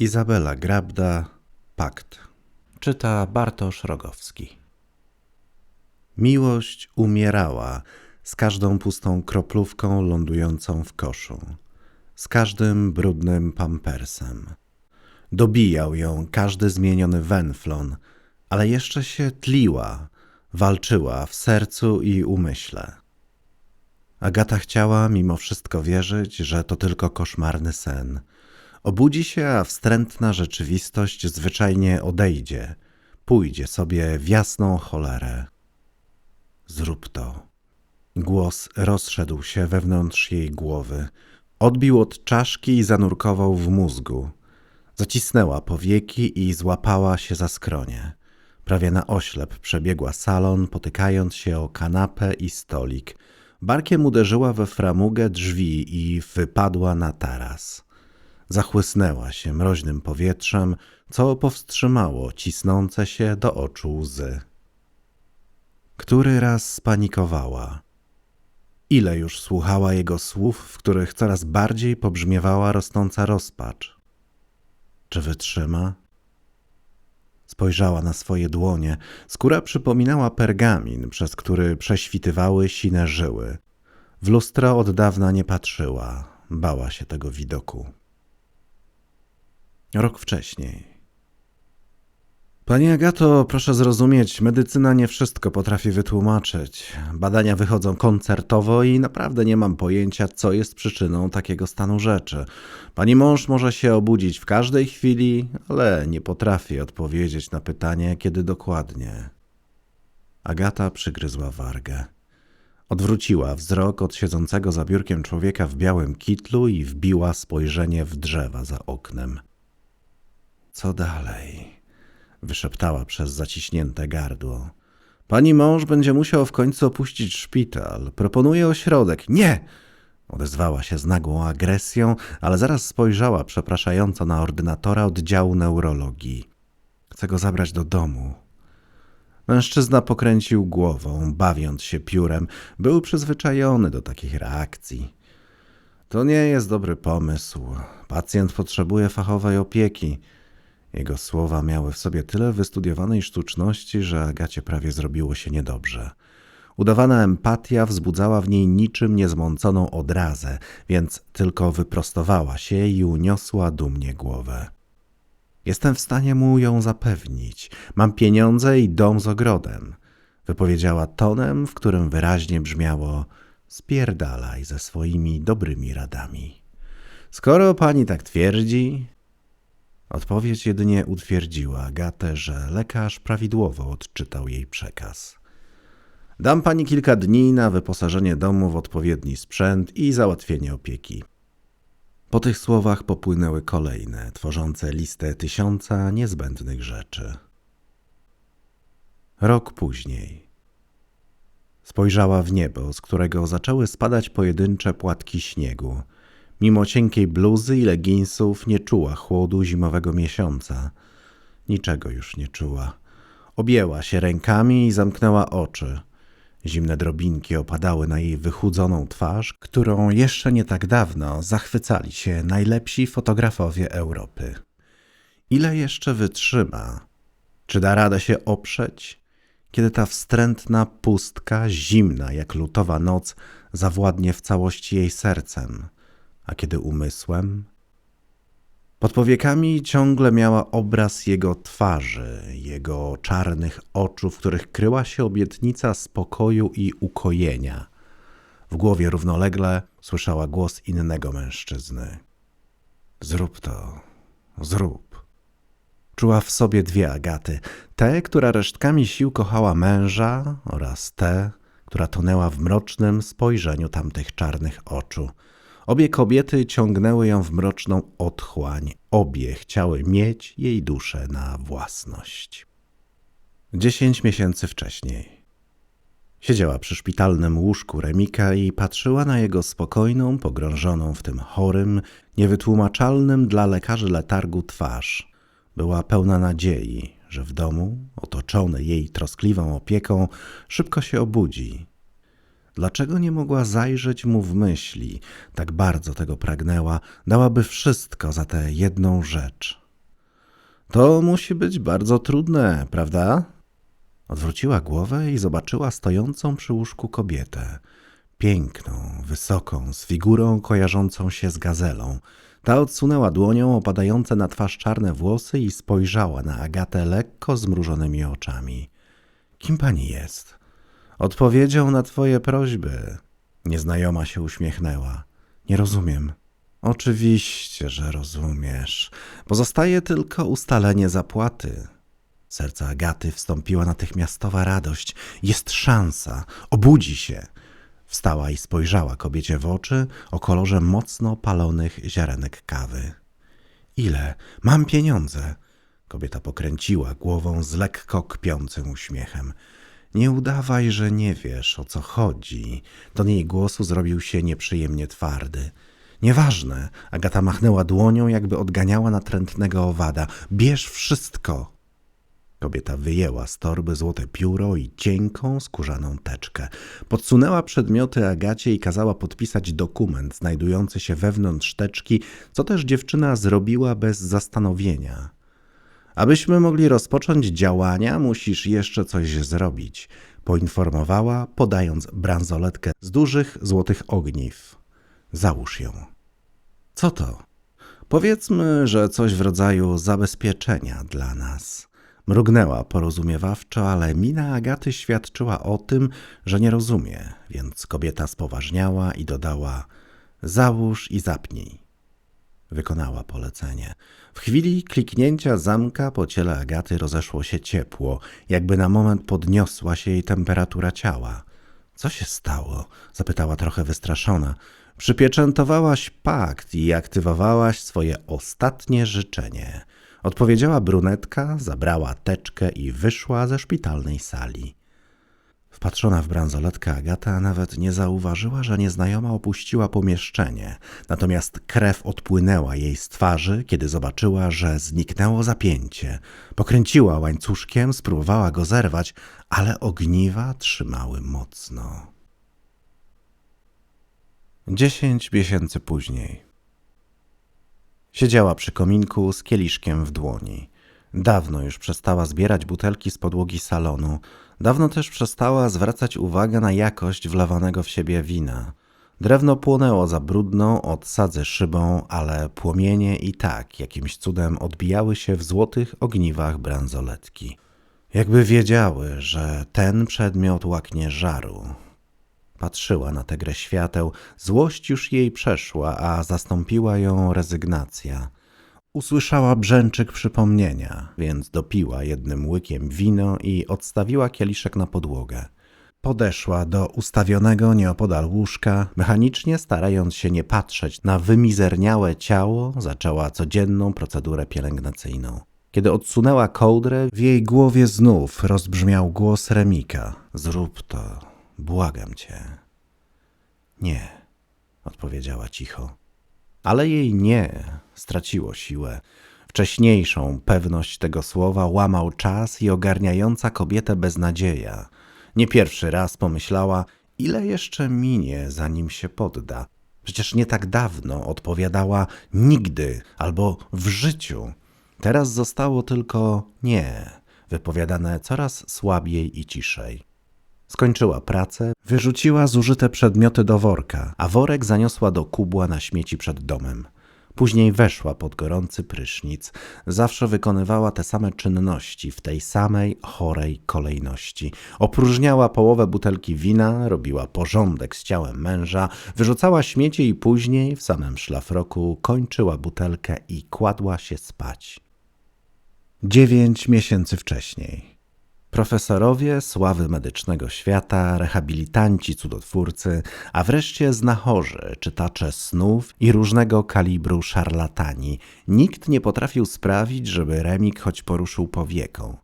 Izabela Grabda, Pakt. Czyta Bartosz Rogowski. Miłość umierała z każdą pustą kroplówką lądującą w koszu, z każdym brudnym pampersem. Dobijał ją każdy zmieniony wenflon, ale jeszcze się tliła, walczyła w sercu i umyśle. Agata chciała mimo wszystko wierzyć, że to tylko koszmarny sen. Obudzi się, a wstrętna rzeczywistość zwyczajnie odejdzie, pójdzie sobie w jasną cholerę. Zrób to. Głos rozszedł się wewnątrz jej głowy. Odbił od czaszki i zanurkował w mózgu. Zacisnęła powieki i złapała się za skronie. Prawie na oślep przebiegła salon, potykając się o kanapę i stolik. Barkiem uderzyła we framugę drzwi i wypadła na taras. Zachłysnęła się mroźnym powietrzem, co powstrzymało cisnące się do oczu łzy. Który raz spanikowała. Ile już słuchała jego słów, w których coraz bardziej pobrzmiewała rosnąca rozpacz. Czy wytrzyma? Spojrzała na swoje dłonie. Skóra przypominała pergamin, przez który prześwitywały sine żyły. W lustro od dawna nie patrzyła. Bała się tego widoku. Rok wcześniej. Pani Agato, proszę zrozumieć, medycyna nie wszystko potrafi wytłumaczyć. Badania wychodzą koncertowo i naprawdę nie mam pojęcia, co jest przyczyną takiego stanu rzeczy. Pani mąż może się obudzić w każdej chwili, ale nie potrafi odpowiedzieć na pytanie, kiedy dokładnie. Agata przygryzła wargę. Odwróciła wzrok od siedzącego za biurkiem człowieka w białym kitlu i wbiła spojrzenie w drzewa za oknem. Co dalej? wyszeptała przez zaciśnięte gardło. Pani mąż będzie musiał w końcu opuścić szpital. Proponuję ośrodek. Nie! Odezwała się z nagłą agresją, ale zaraz spojrzała przepraszająco na ordynatora oddziału neurologii. Chcę go zabrać do domu. Mężczyzna pokręcił głową, bawiąc się piórem. Był przyzwyczajony do takich reakcji. To nie jest dobry pomysł. Pacjent potrzebuje fachowej opieki. Jego słowa miały w sobie tyle wystudiowanej sztuczności, że Agacie prawie zrobiło się niedobrze. Udawana empatia wzbudzała w niej niczym niezmąconą odrazę, więc tylko wyprostowała się i uniosła dumnie głowę. Jestem w stanie mu ją zapewnić. Mam pieniądze i dom z ogrodem. Wypowiedziała tonem, w którym wyraźnie brzmiało spierdalaj ze swoimi dobrymi radami. Skoro pani tak twierdzi, Odpowiedź jedynie utwierdziła Agatę, że lekarz prawidłowo odczytał jej przekaz. Dam pani kilka dni na wyposażenie domu w odpowiedni sprzęt i załatwienie opieki. Po tych słowach popłynęły kolejne, tworzące listę tysiąca niezbędnych rzeczy. Rok później. Spojrzała w niebo, z którego zaczęły spadać pojedyncze płatki śniegu – Mimo cienkiej bluzy i leginsów nie czuła chłodu zimowego miesiąca. Niczego już nie czuła. Objęła się rękami i zamknęła oczy. Zimne drobinki opadały na jej wychudzoną twarz, którą jeszcze nie tak dawno zachwycali się najlepsi fotografowie Europy. Ile jeszcze wytrzyma? Czy da radę się oprzeć? Kiedy ta wstrętna pustka, zimna jak lutowa noc, zawładnie w całości jej sercem – a kiedy umysłem? Pod powiekami ciągle miała obraz jego twarzy, jego czarnych oczu, w których kryła się obietnica spokoju i ukojenia. W głowie równolegle słyszała głos innego mężczyzny. Zrób to, zrób. Czuła w sobie dwie Agaty: tę, która resztkami sił kochała męża, oraz tę, która tonęła w mrocznym spojrzeniu tamtych czarnych oczu. Obie kobiety ciągnęły ją w mroczną otchłań. Obie chciały mieć jej duszę na własność. Dziesięć miesięcy wcześniej. Siedziała przy szpitalnym łóżku Remika i patrzyła na jego spokojną, pogrążoną w tym chorym, niewytłumaczalnym dla lekarzy letargu twarz. Była pełna nadziei, że w domu, otoczony jej troskliwą opieką, szybko się obudzi Dlaczego nie mogła zajrzeć mu w myśli? Tak bardzo tego pragnęła, dałaby wszystko za tę jedną rzecz To musi być bardzo trudne, prawda? Odwróciła głowę i zobaczyła stojącą przy łóżku kobietę. Piękną, wysoką, z figurą kojarzącą się z gazelą. Ta odsunęła dłonią opadające na twarz czarne włosy i spojrzała na Agatę lekko zmrużonymi oczami. Kim pani jest? Odpowiedzią na twoje prośby. Nieznajoma się uśmiechnęła. Nie rozumiem. Oczywiście, że rozumiesz. Pozostaje tylko ustalenie zapłaty. W serce Agaty wstąpiła natychmiastowa radość. Jest szansa. Obudzi się. Wstała i spojrzała kobiecie w oczy o kolorze mocno palonych ziarenek kawy. Ile? Mam pieniądze. Kobieta pokręciła głową z lekko kpiącym uśmiechem. Nie udawaj, że nie wiesz, o co chodzi. Ton jej głosu zrobił się nieprzyjemnie twardy. Nieważne. Agata machnęła dłonią, jakby odganiała natrętnego owada. Bierz wszystko. Kobieta wyjęła z torby złote pióro i cienką, skórzaną teczkę. Podsunęła przedmioty Agacie i kazała podpisać dokument znajdujący się wewnątrz teczki, co też dziewczyna zrobiła bez zastanowienia. Abyśmy mogli rozpocząć działania, musisz jeszcze coś zrobić, poinformowała, podając bransoletkę z dużych złotych ogniw. Załóż ją. Co to? Powiedzmy, że coś w rodzaju zabezpieczenia dla nas. Mrugnęła porozumiewawczo, ale mina Agaty świadczyła o tym, że nie rozumie, więc kobieta spoważniała i dodała: Załóż i zapnij. Wykonała polecenie. W chwili kliknięcia zamka po ciele Agaty rozeszło się ciepło, jakby na moment podniosła się jej temperatura ciała. Co się stało? zapytała trochę wystraszona. Przypieczętowałaś pakt i aktywowałaś swoje ostatnie życzenie. Odpowiedziała brunetka, zabrała teczkę i wyszła ze szpitalnej sali. Wpatrzona w bransoletkę Agata nawet nie zauważyła, że nieznajoma opuściła pomieszczenie, natomiast krew odpłynęła jej z twarzy, kiedy zobaczyła, że zniknęło zapięcie. Pokręciła łańcuszkiem, spróbowała go zerwać, ale ogniwa trzymały mocno. Dziesięć miesięcy później. Siedziała przy kominku z kieliszkiem w dłoni. Dawno już przestała zbierać butelki z podłogi salonu, dawno też przestała zwracać uwagę na jakość wlewanego w siebie wina. Drewno płonęło za brudną od sadzy szybą, ale płomienie i tak jakimś cudem odbijały się w złotych ogniwach bransoletki. Jakby wiedziały, że ten przedmiot łaknie żaru, Patrzyła na tę grę świateł, złość już jej przeszła, a zastąpiła ją rezygnacja. Usłyszała brzęczyk przypomnienia, więc dopiła jednym łykiem wino i odstawiła kieliszek na podłogę. Podeszła do ustawionego nieopodal łóżka, mechanicznie starając się nie patrzeć na wymizerniałe ciało, zaczęła codzienną procedurę pielęgnacyjną. Kiedy odsunęła kołdrę, w jej głowie znów rozbrzmiał głos Remika. Zrób to, Błagam cię. Nie, odpowiedziała cicho. Ale jej nie straciło siłę. Wcześniejszą pewność tego słowa łamał czas i ogarniająca kobietę beznadzieja. Nie pierwszy raz pomyślała, ile jeszcze minie, zanim się podda. Przecież nie tak dawno odpowiadała nigdy albo w życiu. Teraz zostało tylko nie, wypowiadane coraz słabiej i ciszej. Skończyła pracę, wyrzuciła zużyte przedmioty do worka, a worek zaniosła do kubła na śmieci przed domem. Później weszła pod gorący prysznic. Zawsze wykonywała te same czynności w tej samej chorej kolejności. Opróżniała połowę butelki wina, robiła porządek z ciałem męża, wyrzucała śmieci i później, w samym szlafroku, kończyła butelkę i kładła się spać. Dziewięć miesięcy wcześniej. Profesorowie sławy medycznego świata, rehabilitanci, cudotwórcy, a wreszcie znachorzy, czytacze snów i różnego kalibru szarlatani. Nikt nie potrafił sprawić, żeby Remik choć poruszył powieką.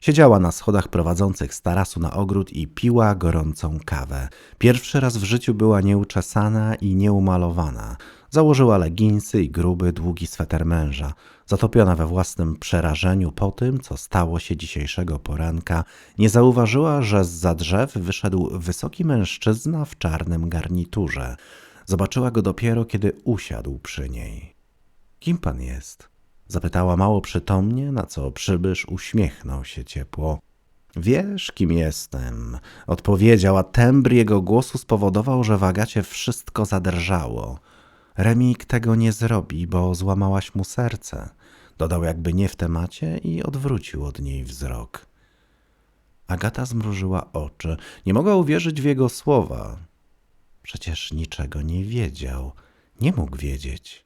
Siedziała na schodach prowadzących z tarasu na ogród i piła gorącą kawę. Pierwszy raz w życiu była nieuczesana i nieumalowana. Założyła leginsy i gruby, długi sweter męża. Zatopiona we własnym przerażeniu po tym, co stało się dzisiejszego poranka, nie zauważyła, że z za drzew wyszedł wysoki mężczyzna w czarnym garniturze. Zobaczyła go dopiero, kiedy usiadł przy niej. Kim pan jest? Zapytała mało przytomnie, na co przybysz uśmiechnął się ciepło. Wiesz, kim jestem, odpowiedział, a tembr jego głosu spowodował, że w Agacie wszystko zadrżało. Remik tego nie zrobi, bo złamałaś mu serce. Dodał jakby nie w temacie i odwrócił od niej wzrok. Agata zmrużyła oczy. Nie mogła uwierzyć w jego słowa. Przecież niczego nie wiedział. Nie mógł wiedzieć.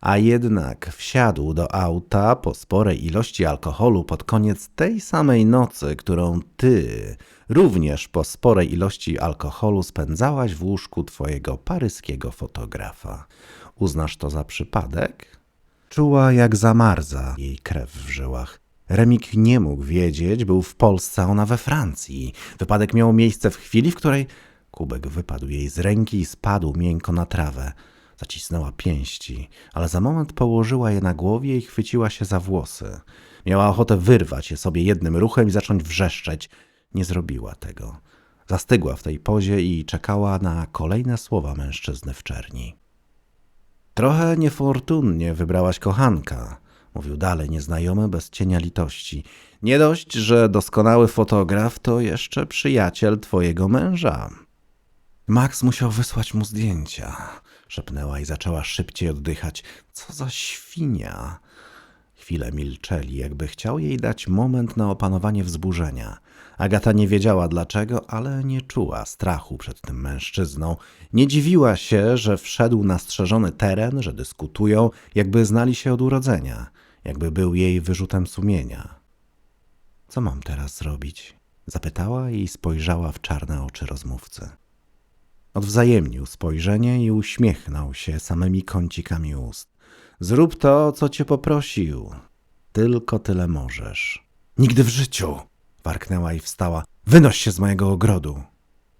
A jednak wsiadł do auta po sporej ilości alkoholu pod koniec tej samej nocy, którą ty również po sporej ilości alkoholu spędzałaś w łóżku twojego paryskiego fotografa. Uznasz to za przypadek? Czuła jak zamarza jej krew w żyłach. Remik nie mógł wiedzieć, był w Polsce, ona we Francji. Wypadek miał miejsce w chwili, w której kubek wypadł jej z ręki i spadł miękko na trawę. Zacisnęła pięści, ale za moment położyła je na głowie i chwyciła się za włosy. Miała ochotę wyrwać je sobie jednym ruchem i zacząć wrzeszczeć. Nie zrobiła tego. Zastygła w tej pozie i czekała na kolejne słowa mężczyzny w czerni. Trochę niefortunnie wybrałaś kochanka, mówił dalej nieznajomy bez cienia litości. Nie dość, że doskonały fotograf to jeszcze przyjaciel twojego męża. Max musiał wysłać mu zdjęcia, szepnęła i zaczęła szybciej oddychać. Co za świnia! Chwilę milczeli, jakby chciał jej dać moment na opanowanie wzburzenia. Agata nie wiedziała dlaczego, ale nie czuła strachu przed tym mężczyzną. Nie dziwiła się, że wszedł na strzeżony teren, że dyskutują, jakby znali się od urodzenia, jakby był jej wyrzutem sumienia. Co mam teraz zrobić? Zapytała i spojrzała w czarne oczy rozmówcy. Odwzajemnił spojrzenie i uśmiechnął się samymi kącikami ust. Zrób to, co cię poprosił. Tylko tyle możesz. Nigdy w życiu! Warknęła i wstała. Wynoś się z mojego ogrodu.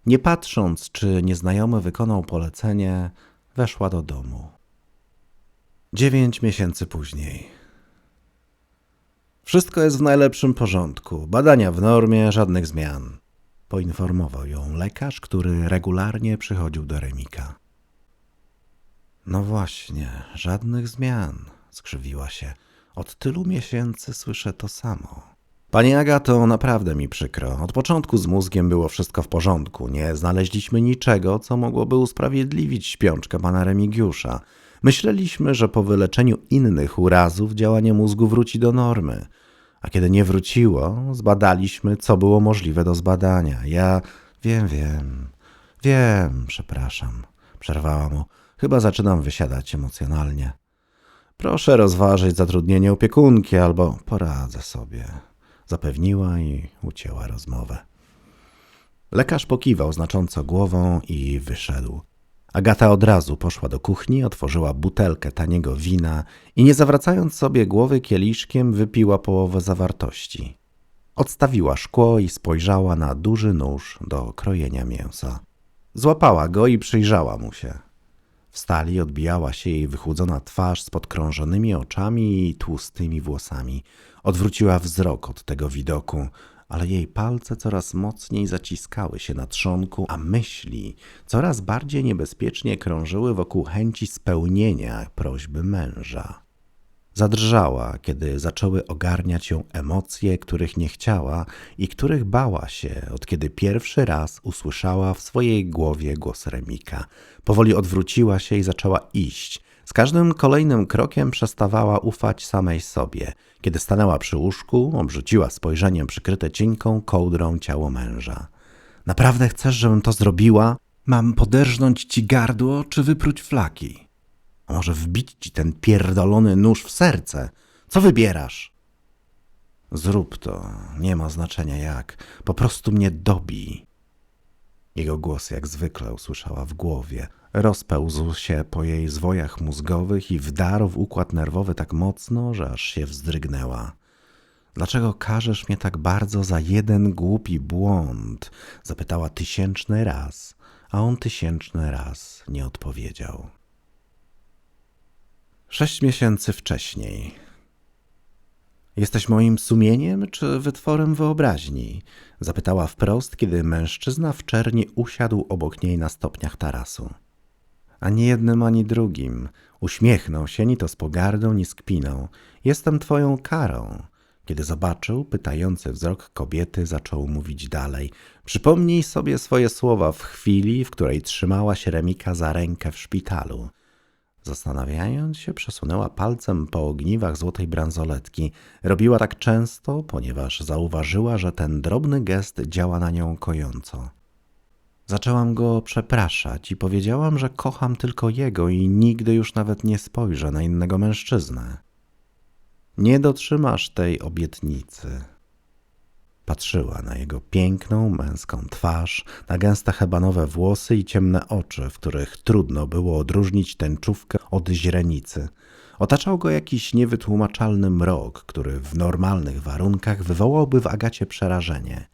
Nie patrząc, czy nieznajomy wykonał polecenie, weszła do domu. Dziewięć miesięcy później. Wszystko jest w najlepszym porządku. Badania w normie, żadnych zmian. Poinformował ją lekarz, który regularnie przychodził do Remika. No właśnie, żadnych zmian, skrzywiła się. Od tylu miesięcy słyszę to samo. Pani Agato, naprawdę mi przykro. Od początku z mózgiem było wszystko w porządku. Nie znaleźliśmy niczego, co mogłoby usprawiedliwić śpiączkę pana Remigiusza. Myśleliśmy, że po wyleczeniu innych urazów działanie mózgu wróci do normy. A kiedy nie wróciło, zbadaliśmy, co było możliwe do zbadania. Ja wiem, wiem, wiem, przepraszam. Przerwała mu. Chyba zaczynam wysiadać emocjonalnie. Proszę rozważyć zatrudnienie opiekunki albo poradzę sobie. Zapewniła i ucięła rozmowę. Lekarz pokiwał znacząco głową i wyszedł. Agata od razu poszła do kuchni, otworzyła butelkę taniego wina i nie zawracając sobie głowy kieliszkiem wypiła połowę zawartości. Odstawiła szkło i spojrzała na duży nóż do krojenia mięsa. Złapała go i przyjrzała mu się. W stali odbijała się jej wychłudzona twarz z podkrążonymi oczami i tłustymi włosami. Odwróciła wzrok od tego widoku, ale jej palce coraz mocniej zaciskały się na trzonku, a myśli coraz bardziej niebezpiecznie krążyły wokół chęci spełnienia prośby męża. Zadrżała, kiedy zaczęły ogarniać ją emocje, których nie chciała i których bała się, od kiedy pierwszy raz usłyszała w swojej głowie głos Remika. Powoli odwróciła się i zaczęła iść. Z każdym kolejnym krokiem przestawała ufać samej sobie. Kiedy stanęła przy łóżku, obrzuciła spojrzeniem przykryte cienką kołdrą ciało męża. Naprawdę chcesz, żebym to zrobiła? Mam poderżnąć ci gardło, czy wypróć flaki? A może wbić ci ten pierdolony nóż w serce? Co wybierasz? Zrób to, nie ma znaczenia jak. Po prostu mnie dobij. Jego głos jak zwykle usłyszała w głowie. Rozpełzł się po jej zwojach mózgowych i wdarł w układ nerwowy tak mocno, że aż się wzdrygnęła. Dlaczego karzesz mnie tak bardzo za jeden głupi błąd? Zapytała tysięczny raz, a on tysięczny raz nie odpowiedział. Sześć miesięcy wcześniej. Jesteś moim sumieniem czy wytworem wyobraźni? Zapytała wprost, kiedy mężczyzna w czerni usiadł obok niej na stopniach tarasu. Ani jednym, ani drugim. Uśmiechnął się ni to z pogardą, ni z kpiną. Jestem twoją karą. Kiedy zobaczył pytający wzrok kobiety, zaczął mówić dalej. Przypomnij sobie swoje słowa w chwili, w której trzymała się Remika za rękę w szpitalu. Zastanawiając się, przesunęła palcem po ogniwach złotej bransoletki. Robiła tak często, ponieważ zauważyła, że ten drobny gest działa na nią kojąco. Zaczęłam go przepraszać i powiedziałam, że kocham tylko jego i nigdy już nawet nie spojrzę na innego mężczyznę. Nie dotrzymasz tej obietnicy. Patrzyła na jego piękną, męską twarz, na gęste hebanowe włosy i ciemne oczy, w których trudno było odróżnić tęczówkę od źrenicy. Otaczał go jakiś niewytłumaczalny mrok, który w normalnych warunkach wywołałby w Agacie przerażenie.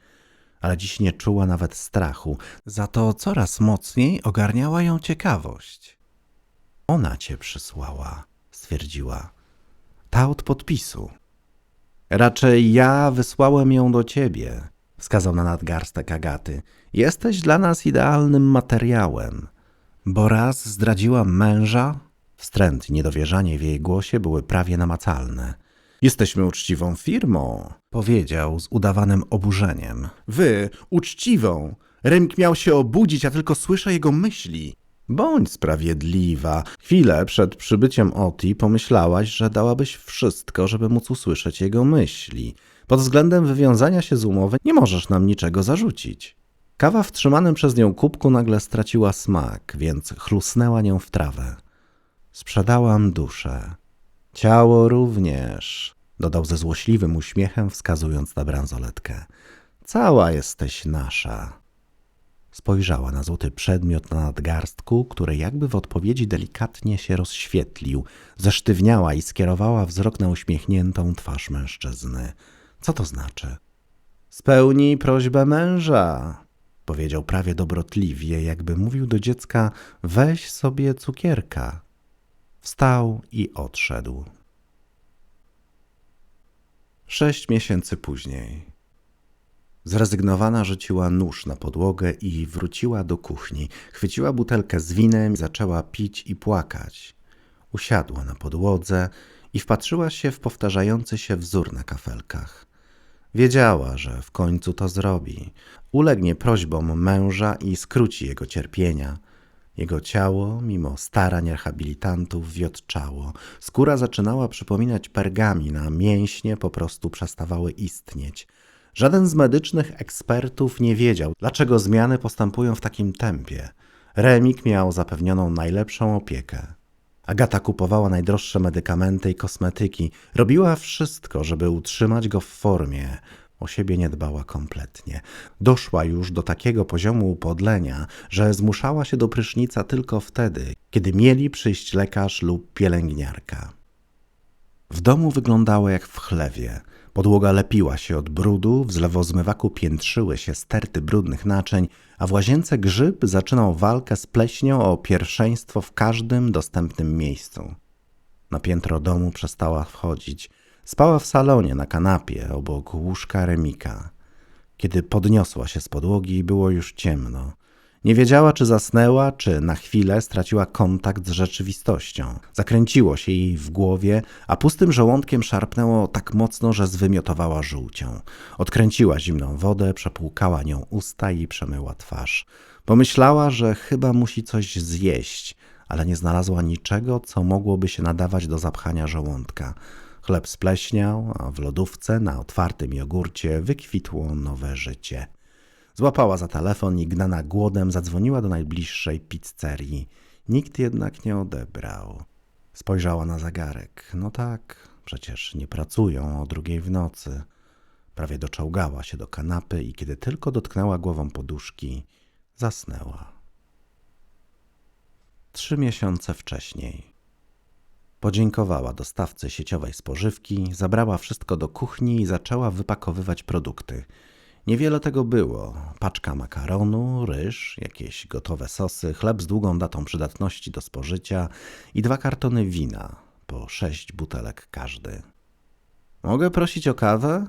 Ale dziś nie czuła nawet strachu, za to coraz mocniej ogarniała ją ciekawość. Ona cię przysłała, stwierdziła. Ta od podpisu. Raczej ja wysłałem ją do ciebie, wskazał na nadgarstek Agaty. Jesteś dla nas idealnym materiałem. Bo raz zdradziłam męża? Wstręt i niedowierzanie w jej głosie były prawie namacalne. Jesteśmy uczciwą firmą, powiedział z udawanym oburzeniem. Wy, uczciwą! Remik miał się obudzić, a tylko słyszę jego myśli. Bądź sprawiedliwa. Chwilę przed przybyciem Oti pomyślałaś, że dałabyś wszystko, żeby móc usłyszeć jego myśli. Pod względem wywiązania się z umowy nie możesz nam niczego zarzucić. Kawa w trzymanym przez nią kubku nagle straciła smak, więc chlusnęła nią w trawę. Sprzedałam duszę. Ciało również, dodał ze złośliwym uśmiechem, wskazując na bransoletkę. Cała jesteś nasza. Spojrzała na złoty przedmiot na nadgarstku, który jakby w odpowiedzi delikatnie się rozświetlił. Zesztywniała i skierowała wzrok na uśmiechniętą twarz mężczyzny. Co to znaczy? Spełnij prośbę męża, powiedział prawie dobrotliwie, jakby mówił do dziecka: weź sobie cukierka. Wstał i odszedł. Sześć miesięcy później. Zrezygnowana rzuciła nóż na podłogę i wróciła do kuchni. Chwyciła butelkę z winem, zaczęła pić i płakać. Usiadła na podłodze i wpatrzyła się w powtarzający się wzór na kafelkach. Wiedziała, że w końcu to zrobi. Ulegnie prośbom męża i skróci jego cierpienia. Jego ciało, mimo starań rehabilitantów, wiotczało. Skóra zaczynała przypominać pergamin, a mięśnie po prostu przestawały istnieć. Żaden z medycznych ekspertów nie wiedział, dlaczego zmiany postępują w takim tempie. Remik miał zapewnioną najlepszą opiekę. Agata kupowała najdroższe medykamenty i kosmetyki, robiła wszystko, żeby utrzymać go w formie. O siebie nie dbała kompletnie. Doszła już do takiego poziomu upodlenia, że zmuszała się do prysznica tylko wtedy, kiedy mieli przyjść lekarz lub pielęgniarka. W domu wyglądało jak w chlewie. Podłoga lepiła się od brudu, w zlewozmywaku piętrzyły się sterty brudnych naczyń, a w łazience grzyb zaczynał walkę z pleśnią o pierwszeństwo w każdym dostępnym miejscu. Na piętro domu przestała wchodzić. Spała w salonie na kanapie obok łóżka Remika. Kiedy podniosła się z podłogi, było już ciemno. Nie wiedziała, czy zasnęła, czy na chwilę straciła kontakt z rzeczywistością. Zakręciło się jej w głowie, a pustym żołądkiem szarpnęło tak mocno, że zwymiotowała żółcią. Odkręciła zimną wodę, przepłukała nią usta i przemyła twarz. Pomyślała, że chyba musi coś zjeść, ale nie znalazła niczego, co mogłoby się nadawać do zapchania żołądka. Chleb spleśniał, a w lodówce na otwartym jogurcie wykwitło nowe życie. Złapała za telefon i gnana głodem zadzwoniła do najbliższej pizzerii. Nikt jednak nie odebrał. Spojrzała na zegarek. No tak, przecież nie pracują o drugiej w nocy. Prawie doczołgała się do kanapy i kiedy tylko dotknęła głową poduszki, zasnęła. Trzy miesiące wcześniej. Podziękowała dostawcy sieciowej spożywki, zabrała wszystko do kuchni i zaczęła wypakowywać produkty – Niewiele tego było. Paczka makaronu, ryż, jakieś gotowe sosy, chleb z długą datą przydatności do spożycia i dwa kartony wina, po sześć butelek każdy. Mogę prosić o kawę?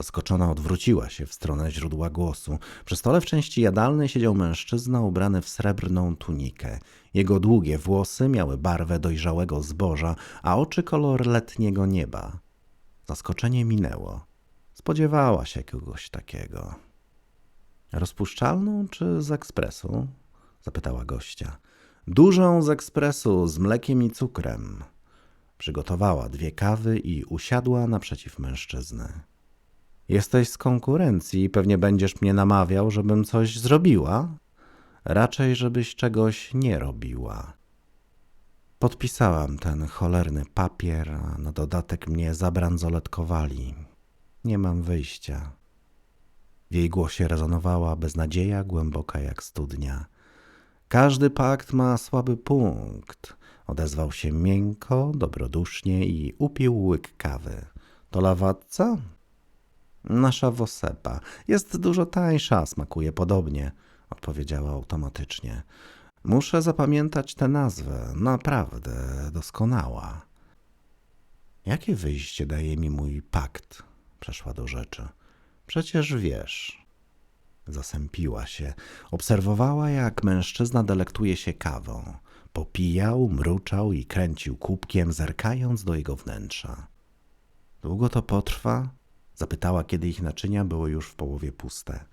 Zaskoczona odwróciła się w stronę źródła głosu. Przy stole w części jadalnej siedział mężczyzna ubrany w srebrną tunikę. Jego długie włosy miały barwę dojrzałego zboża, a oczy kolor letniego nieba. Zaskoczenie minęło. Spodziewała się kogoś takiego. Rozpuszczalną czy z ekspresu? zapytała gościa. Dużą z ekspresu z mlekiem i cukrem. Przygotowała dwie kawy i usiadła naprzeciw mężczyzny. Jesteś z konkurencji i pewnie będziesz mnie namawiał, żebym coś zrobiła? Raczej, żebyś czegoś nie robiła. Podpisałam ten cholerny papier, a na dodatek mnie zabranzoletkowali. Nie mam wyjścia. W jej głosie rezonowała beznadzieja głęboka jak studnia. Każdy pakt ma słaby punkt. Odezwał się miękko, dobrodusznie i upił łyk kawy. To lawatca? Nasza wosepa. Jest dużo tańsza, smakuje podobnie, odpowiedziała automatycznie. Muszę zapamiętać tę nazwę. Naprawdę doskonała. Jakie wyjście daje mi mój pakt? Przeszła do rzeczy. Przecież wiesz. Zasępiła się. Obserwowała, jak mężczyzna delektuje się kawą. Popijał, mruczał i kręcił kubkiem, zerkając do jego wnętrza. Długo to potrwa? Zapytała, kiedy ich naczynia były już w połowie puste.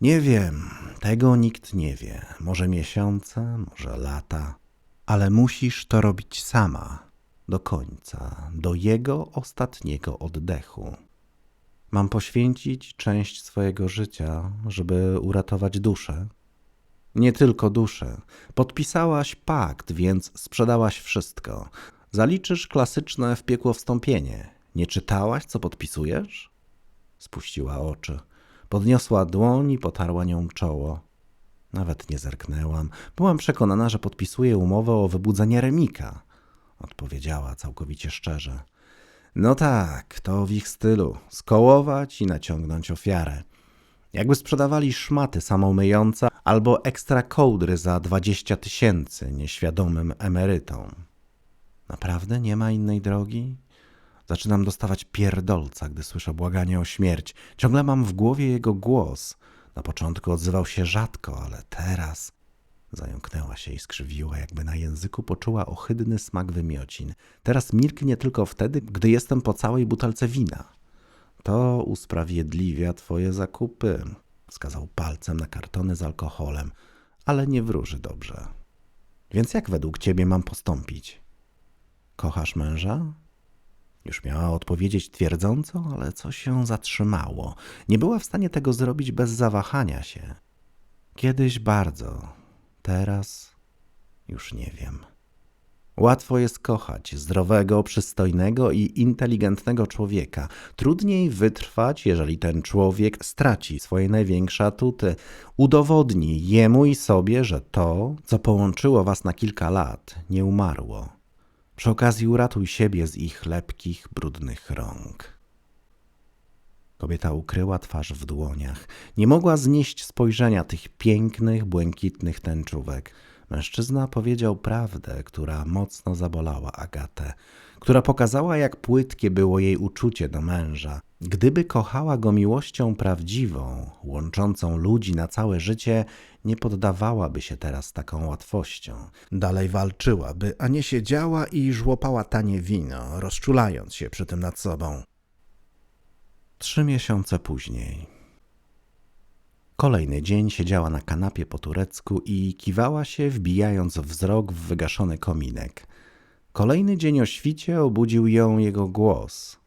Nie wiem, tego nikt nie wie. Może miesiące, może lata, ale musisz to robić sama, do końca, do jego ostatniego oddechu. Mam poświęcić część swojego życia, żeby uratować duszę. Nie tylko duszę. Podpisałaś pakt, więc sprzedałaś wszystko. Zaliczysz klasyczne w piekło wstąpienie. Nie czytałaś, co podpisujesz? Spuściła oczy. Podniosła dłoń i potarła nią czoło. Nawet nie zerknęłam. Byłam przekonana, że podpisuje umowę o wybudzenie Remika. Odpowiedziała całkowicie szczerze. No tak, to w ich stylu. Skołować i naciągnąć ofiarę. Jakby sprzedawali szmaty samomyjące albo ekstra kołdry za dwadzieścia tysięcy nieświadomym emerytom. Naprawdę nie ma innej drogi? Zaczynam dostawać pierdolca, gdy słyszę błaganie o śmierć. Ciągle mam w głowie jego głos. Na początku odzywał się rzadko, ale teraz... Zająknęła się i skrzywiła, jakby na języku poczuła ohydny smak wymiocin. Teraz milknie tylko wtedy, gdy jestem po całej butelce wina. To usprawiedliwia twoje zakupy, wskazał palcem na kartony z alkoholem, ale nie wróży dobrze. Więc jak według ciebie mam postąpić? Kochasz męża? Już miała odpowiedzieć twierdząco, ale coś ją zatrzymało. Nie była w stanie tego zrobić bez zawahania się. Kiedyś bardzo, teraz już nie wiem. Łatwo jest kochać zdrowego, przystojnego i inteligentnego człowieka. Trudniej wytrwać, jeżeli ten człowiek straci swoje największe atuty. Udowodni jemu i sobie, że to, co połączyło was na kilka lat, nie umarło. Przy okazji uratuj siebie z ich lepkich, brudnych rąk. Kobieta ukryła twarz w dłoniach. Nie mogła znieść spojrzenia tych pięknych, błękitnych tęczówek. Mężczyzna powiedział prawdę, która mocno zabolała Agatę, która pokazała, jak płytkie było jej uczucie do męża. Gdyby kochała go miłością prawdziwą, łączącą ludzi na całe życie, nie poddawałaby się teraz taką łatwością. Dalej walczyłaby, a nie siedziała i żłopała tanie wino, rozczulając się przy tym nad sobą. Trzy miesiące później. Kolejny dzień siedziała na kanapie po turecku i kiwała się, wbijając wzrok w wygaszony kominek. Kolejny dzień o świcie obudził ją jego głos.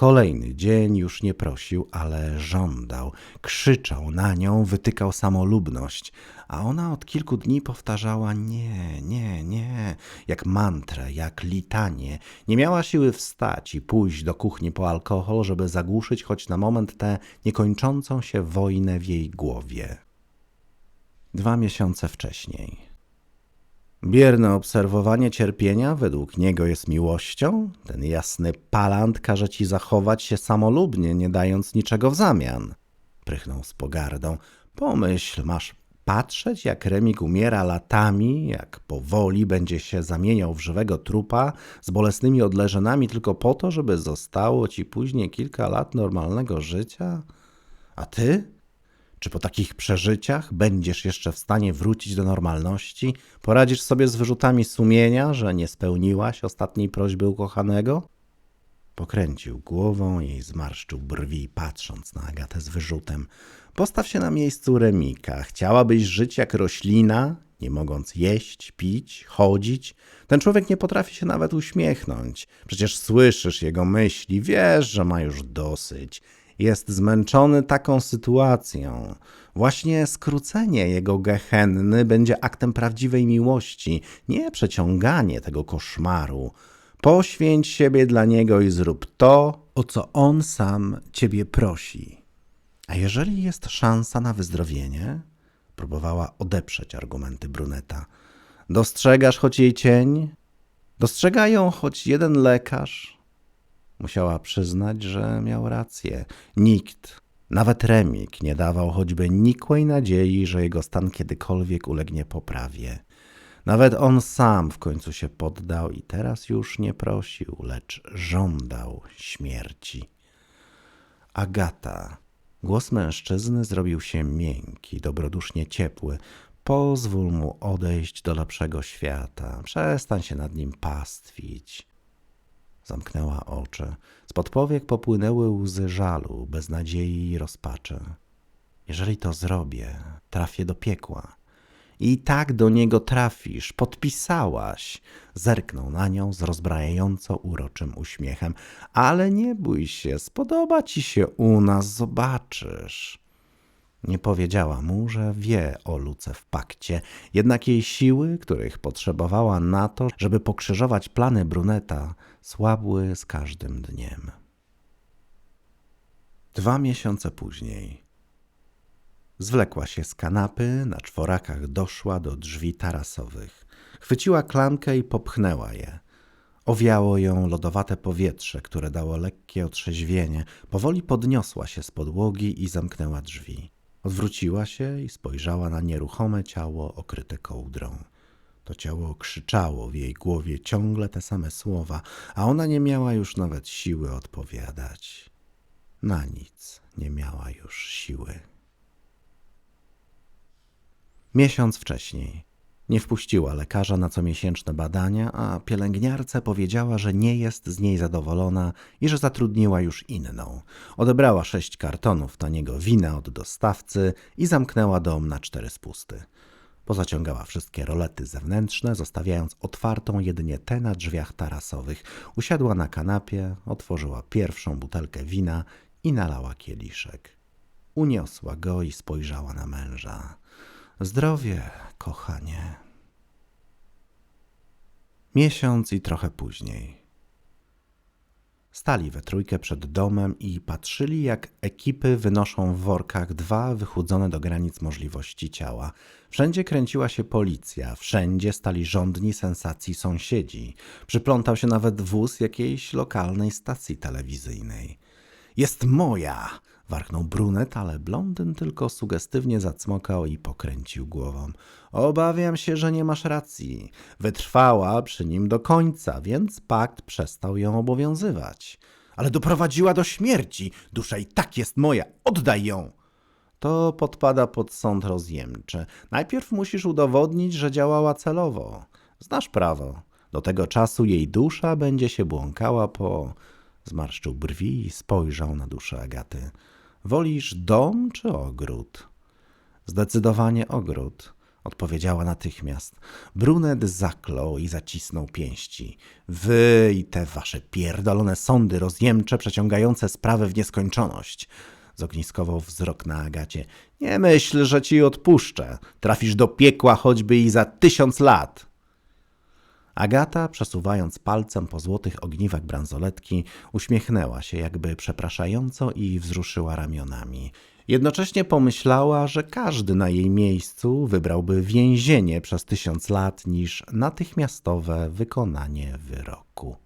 Kolejny dzień już nie prosił, ale żądał, krzyczał na nią, wytykał samolubność, a ona od kilku dni powtarzała nie, nie, nie, jak mantrę, jak litanie. Nie miała siły wstać i pójść do kuchni po alkohol, żeby zagłuszyć choć na moment tę niekończącą się wojnę w jej głowie. Dwa miesiące wcześniej. Bierne obserwowanie cierpienia według niego jest miłością? Ten jasny palant każe ci zachować się samolubnie, nie dając niczego w zamian. Prychnął z pogardą. Pomyśl, masz Patrzeć, jak Remik umiera latami, jak powoli będzie się zamieniał w żywego trupa z bolesnymi odleżenami tylko po to, żeby zostało ci później kilka lat normalnego życia? A ty? Czy po takich przeżyciach będziesz jeszcze w stanie wrócić do normalności? Poradzisz sobie z wyrzutami sumienia, że nie spełniłaś ostatniej prośby ukochanego? Pokręcił głową i zmarszczył brwi, patrząc na Agatę z wyrzutem. Postaw się na miejscu Remika. Chciałabyś żyć jak roślina, nie mogąc jeść, pić, chodzić? Ten człowiek nie potrafi się nawet uśmiechnąć. Przecież słyszysz jego myśli, wiesz, że ma już dosyć. Jest zmęczony taką sytuacją. Właśnie skrócenie jego gehenny będzie aktem prawdziwej miłości, nie przeciąganie tego koszmaru. Poświęć siebie dla niego i zrób to, o co on sam ciebie prosi. A jeżeli jest szansa na wyzdrowienie? Próbowała odeprzeć argumenty bruneta. Dostrzegasz choć jej cień? Dostrzega ją choć jeden lekarz? Musiała przyznać, że miał rację. Nikt, nawet Remik, nie dawał choćby nikłej nadziei, że jego stan kiedykolwiek ulegnie poprawie. Nawet on sam w końcu się poddał i teraz już nie prosił, lecz żądał śmierci. Agata. Głos mężczyzny zrobił się miękki, dobrodusznie ciepły. Pozwól mu odejść do lepszego świata. Przestań się nad nim pastwić. Zamknęła oczy. Spod powiek popłynęły łzy żalu, beznadziei i rozpaczy. Jeżeli to zrobię, trafię do piekła. I tak do niego trafisz, podpisałaś. Zerknął na nią z rozbrajająco uroczym uśmiechem. Ale nie bój się, spodoba ci się u nas, zobaczysz. Nie powiedziała mu, że wie o Luce w pakcie, jednak jej siły, których potrzebowała na to, żeby pokrzyżować plany bruneta, słabły z każdym dniem. Dwa miesiące później. Zwlekła się z kanapy, na czworakach doszła do drzwi tarasowych. Chwyciła klamkę i popchnęła je. Owiało ją lodowate powietrze, które dało lekkie otrzeźwienie. Powoli podniosła się z podłogi i zamknęła drzwi. Odwróciła się i spojrzała na nieruchome ciało okryte kołdrą. To ciało krzyczało w jej głowie ciągle te same słowa, a ona nie miała już nawet siły odpowiadać. Na nic nie miała już siły. Miesiąc wcześniej. Nie wpuściła lekarza na comiesięczne badania, a pielęgniarce powiedziała, że nie jest z niej zadowolona i że zatrudniła już inną. Odebrała sześć kartonów taniego wina od dostawcy i zamknęła dom na cztery spusty. Pozaciągała wszystkie rolety zewnętrzne, zostawiając otwartą jedynie tę na drzwiach tarasowych. Usiadła na kanapie, otworzyła pierwszą butelkę wina i nalała kieliszek. Uniosła go i spojrzała na męża. Zdrowie, kochanie. Miesiąc i trochę później. Stali we trójkę przed domem i patrzyli, jak ekipy wynoszą w workach dwa wychudzone do granic możliwości ciała. Wszędzie kręciła się policja, wszędzie stali rządni sensacji sąsiedzi. Przyplątał się nawet wóz jakiejś lokalnej stacji telewizyjnej. Jest moja! Warknął brunet, ale blondyn tylko sugestywnie zacmokał i pokręcił głową. Obawiam się, że nie masz racji. Wytrwała przy nim do końca, więc pakt przestał ją obowiązywać. Ale doprowadziła do śmierci. Dusza i tak jest moja. Oddaj ją! To podpada pod sąd rozjemczy. Najpierw musisz udowodnić, że działała celowo. Znasz prawo. Do tego czasu jej dusza będzie się błąkała po... Zmarszczył brwi i spojrzał na duszę Agaty. Wolisz dom czy ogród? Zdecydowanie ogród, odpowiedziała natychmiast. Brunet zaklął i zacisnął pięści. Wy i te wasze pierdolone sądy rozjemcze przeciągające sprawę w nieskończoność. Zogniskował wzrok na Agacie. Nie myśl, że ci odpuszczę. Trafisz do piekła choćby i za tysiąc lat. Agata, przesuwając palcem po złotych ogniwach bransoletki, uśmiechnęła się jakby przepraszająco i wzruszyła ramionami. Jednocześnie pomyślała, że każdy na jej miejscu wybrałby więzienie przez tysiąc lat niż natychmiastowe wykonanie wyroku.